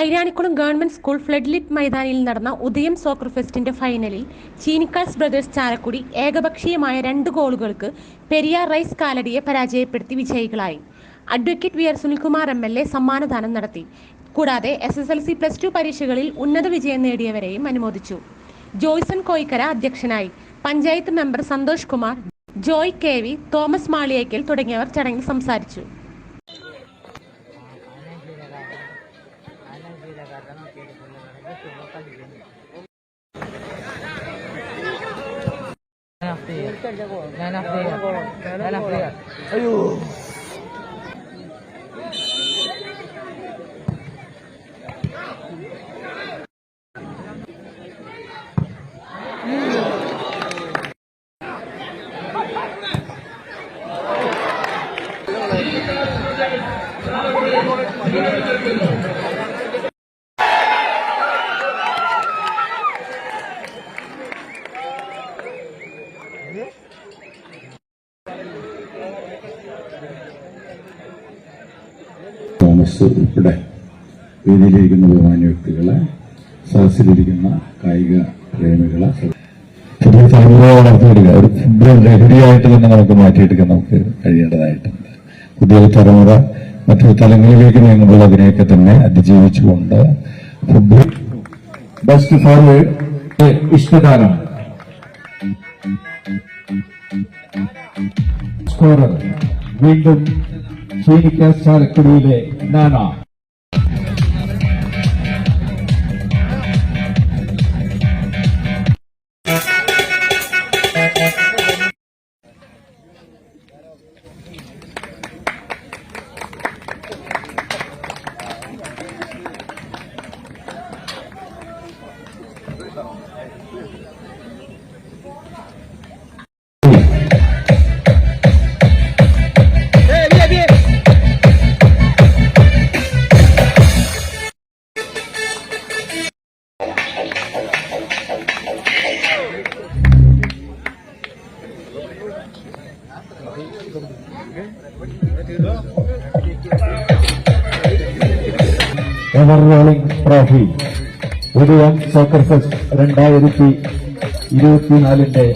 Airanikkulam government school floodlit മൈതാനിയിൽ നടന്ന ഉദയം സോക്കർ ഫെസ്റ്റിന്റെ ഫൈനലിൽ ചീനിക്കാസ് ബ്രദേഴ്സ് ചാരക്കുടി ഏകപക്ഷീയമായ രണ്ട് ഗോളുകൾക്ക് പെരിയാർ റൈസ് കാലടിയെ പരാജയപ്പെടുത്തി വിജയികളായി. Advocate V R Sunilkumar M L A സമ്മാനദാനം നടത്തി. കൂടാതെ S S L C plus two പരീക്ഷകളിൽ ഉന്നത വിജയം നേടിയവരെയും അനുമോദിച്ചു. ജോയ്സൺ കോയിക്കര അധ്യക്ഷനായി. Panchayat member Santhosh Kumar Joy K V Thomas Maliyekkal തുടങ്ങിയവർ ചടങ്ങിൽ സംസാരിച്ചു. Nanah player. Nanah player. Ayuh. Thank you. Thomas ഉൾപ്പെടെ വേദിയിലിരിക്കുന്ന ബഹുമാന്യ വ്യക്തികളെ സദസ്സിലിരിക്കുന്ന കായിക പ്രേമികളെ പുതിയ തലമുറയെ വളർത്തിയെടുക്കുക ഒരു ഫുട്ബോൾ ലഹരിയായിട്ട് തന്നെ നമുക്ക് മാറ്റിയെടുക്കാൻ നമുക്ക് കഴിയേണ്ടതായിട്ടുണ്ട്. പുതിയ തലമുറ മറ്റു തലങ്ങളിലേക്ക് നീങ്ങുമ്പോൾ അതിനെയൊക്കെ തന്നെ അതിജീവിച്ചുകൊണ്ട് ഫുട്ബോൾ ബെസ്റ്റ് ഫോർവേഡ് ഇഷ്ടതാരം സ്കോറർ വീണ്ടും ചീനിക്കാസ് ചാലക്കുടിയിലെ നാന Ever rolling trophy one soccer fest രണ്ടായിരത്തി ഇരുപത്തിനാലിന്റെ